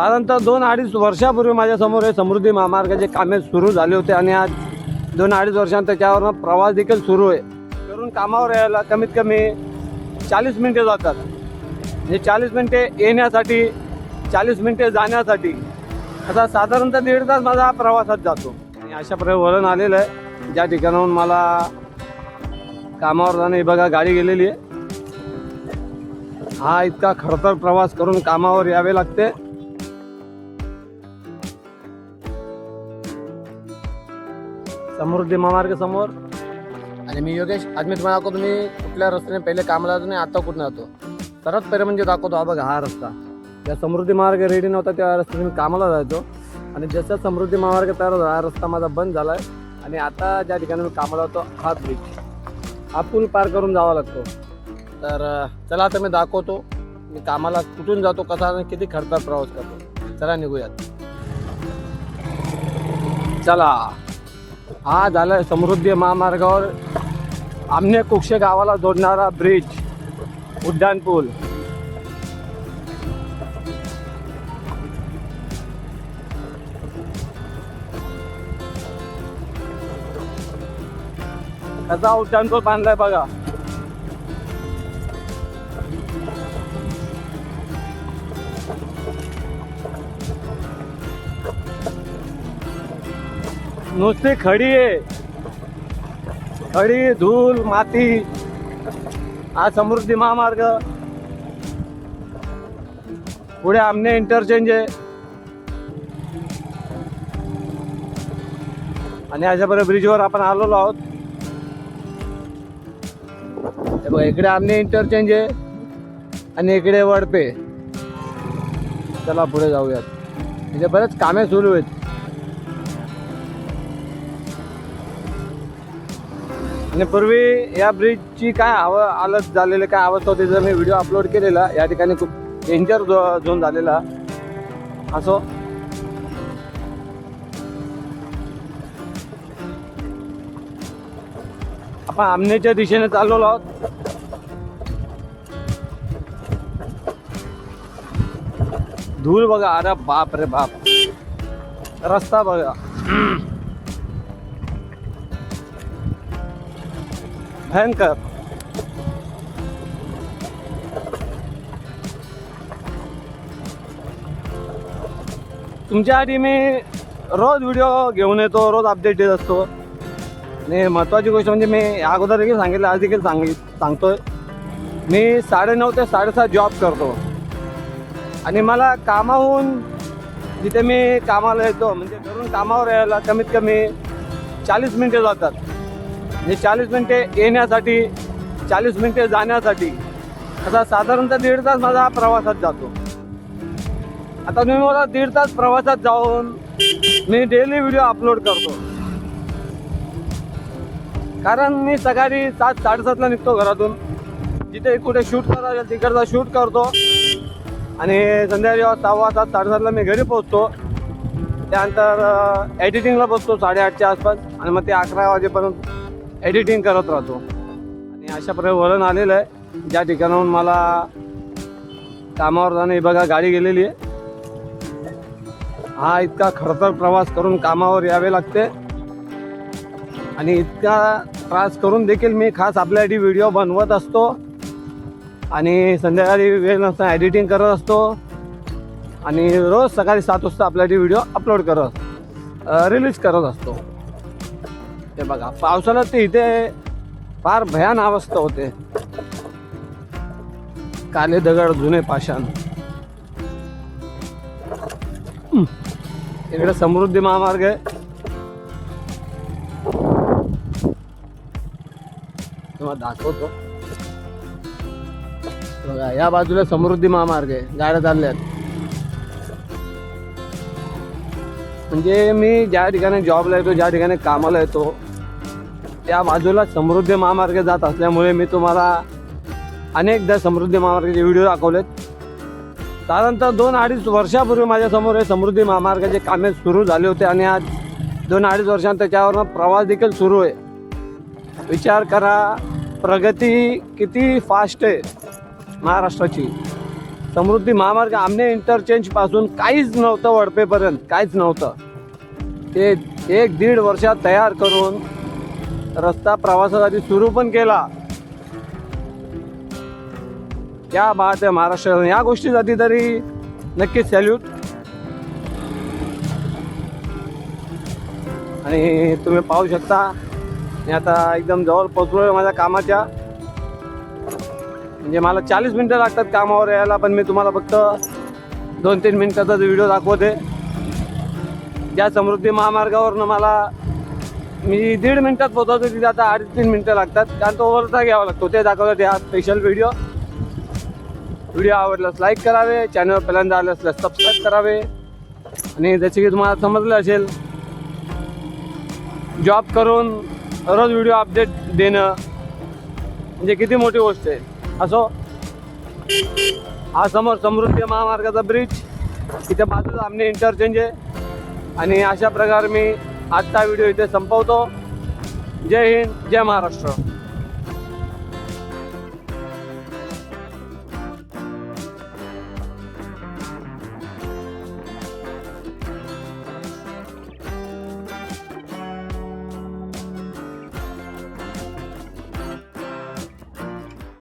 साधारणतः दोन अडीच वर्षापूर्वी माझ्यासमोर हे समृद्धी महामार्गाचे कामे सुरू झाले होते आणि आज दोन अडीच वर्षांत त्याच्यावरनं प्रवास देखील सुरू आहे. करून कामावर यायला कमीत कमी चाळीस मिनटे जातात. म्हणजे चाळीस मिनटे येण्यासाठी चाळीस मिनटे जाण्यासाठी असा साधारणतः दीड तास माझा हा प्रवासात जातो. आणि अशा प्रकारे वळण आलेलं आहे. ज्या ठिकाणाहून मला कामावर जाणं ही बघा गाडी गेलेली आहे. हा इतका खडतर प्रवास करून कामावर यावे लागते. समृद्धी महामार्ग समोर. आणि मी योगेश आज मी तुम्हाला दाखवतो मी कुठल्या रस्त्याने पहिले कामाला जातो आणि आता कुठून जातो. सर्वात पहिले म्हणजे दाखवतो हा बघा हा रस्ता. ज्या समृद्धी महामार्ग रेडी नव्हता त्या रस्त्याने मी कामाला जायचो. आणि जसा समृद्धी महामार्ग तयार झाला हा रस्ता माझा बंद झाला आहे आणि आता ज्या ठिकाणी मी कामाला जातो हा ब्रिज हा पूल पार करून जावा लागतो. तर चला आता मी दाखवतो मी कामाला कुठून जातो कसा आणि किती खर्चात प्रवास करतो. चला निघूयात. चला. हा झाला समृद्धी महामार्गावर आमने कुक्षे गावाला जोडणारा ब्रिज उड्डाण पूल. कसा उड्डाण पूल बांधलाय बघा. नुसती खडी आहे. खडी धूल माती. हा समृद्धी महामार्ग. पुढे आमने इंटरचेंज आहे. आणि अशा ब्रिजवर आपण आलेलो आहोत. बघा इकडे आमने इंटरचेंज आहे आणि इकडे वडपे. चला पुढे जाऊयात. म्हणजे बरेच कामे सुरू आहेत. आणि पूर्वी या ब्रिजची काय हव हालत झालेली काय अवस्था होती जर मी व्हिडिओ अपलोड केलेला या ठिकाणी खूप डेंजर झोन झालेला. असो. आपण आमनेच्या दिशेने चाललेलो आहोत. धूळ बघा अरे बाप रे बाप. रस्ता बघा. भयंकर. तुमच्यासाठी मी रोज व्हिडिओ घेऊन येतो रोज अपडेट देत असतो. आणि महत्त्वाची गोष्ट म्हणजे मी अगोदर देखील सांगितलं आज देखील सांगित सांगतोय. मी साडेनऊ ते साडेसात जॉब करतो. आणि मला कामाहून जिथे मी कामाला येतो म्हणजे घरून कामावर यायला कमीत कमी चाळीस मिनटे जातात. म्हणजे चाळीस मिनटे येण्यासाठी चाळीस मिनटे जाण्यासाठी असा साधारणतः दीड तास माझा प्रवासात जातो. आता तुम्ही मला दीड तास प्रवासात जाऊन मी डेली व्हिडिओ अपलोड करतो. कारण मी सकाळी सात साडेसातला निघतो घरातून. जिथे कुठे शूट करायला तिकडचा शूट करतो. आणि संध्याकाळी सहावा सात साडेसातला मी घरी पोहोचतो. त्यानंतर एडिटिंगला बसतो साडेआठच्या आसपास. आणि मग ते अकरा वाजेपर्यंत एडिटिंग करत राहतो. आणि अशा प्रकारे वळण आलेलं आहे. ज्या ठिकाणाहून मला कामावर जाणं ही बघा गाडी गेलेली आहे. हा इतका खडतर प्रवास करून कामावर यावे लागते. आणि इतका त्रास करून देखील मी खास आपल्यासाठी व्हिडिओ बनवत असतो. आणि संध्याकाळी वेळ नसताना एडिटिंग करत असतो. आणि रोज सकाळी सात वाजता आपल्यासाठी व्हिडिओ अपलोड करत रिलीज करत असतो. ते बघा पावसाळ्यात ते इथे फार भयान अवस्था होते. काले दगड जुने पाषाण. इकडे समृद्धी महामार्ग आहे. तुम्हाला दाखवतो. बघा या बाजूला समृद्धी महामार्ग आहे गाड्या चालल्यात. म्हणजे मी ज्या ठिकाणी जॉबला येतो ज्या ठिकाणी कामाला येतो त्या बाजूला समृद्धी महामार्ग जात असल्यामुळे मी तुम्हाला अनेकदा समृद्धी महामार्गाचे व्हिडिओ दाखवलेत. साधारणतः दोन अडीच वर्षापूर्वी माझ्यासमोर हे समृद्धी महामार्गाचे कामे सुरू झाले होते आणि आज दोन अडीच वर्षांत त्याच्यावर प्रवास देखील सुरू आहे. विचार करा प्रगती किती फास्ट आहे महाराष्ट्राची. समृद्धी महामार्ग आमने इंटरचेंजपासून काहीच नव्हतं वडपेपर्यंत काहीच नव्हतं. ते एक दीड वर्षात तयार करून रस्ता प्रवासासाठी सुरू पण केला. या बात आहे महाराष्ट्र या गोष्टीसाठी तरी नक्कीच सॅल्यूट आणि तुम्ही पाहू शकता मी आता एकदम जवळ पोचलोय माझ्या कामाच्या. म्हणजे मला चाळीस मिनटं लागतात कामावर यायला पण मी तुम्हाला फक्त दोन तीन मिनटाचा व्हिडिओ दाखवते. ज्या समृद्धी महामार्गावरनं मला मी दीड मिनटात पोहोचवतो तिथे आता आठ तीन मिनटं लागतात. कारण तो ओव्हरचा घ्यावा लागतो. ते दाखवतात हा स्पेशल व्हिडिओ व्हिडिओ आवडल्यास लाईक करावे चॅनल पहिल्यांदा आले असल्यास सबस्क्राईब करावे. आणि जसे की तुम्हाला समजलं असेल जॉब करून रोज व्हिडिओ अपडेट देणं म्हणजे किती मोठी गोष्ट आहे. असो हा समोर समृद्धी महामार्गाचा ब्रिज इथे बाजूला आमने इंटरचेंज आहे. आणि अशा प्रकारे मी आजचा व्हिडिओ इथे संपवतो. जय हिंद जय महाराष्ट्र.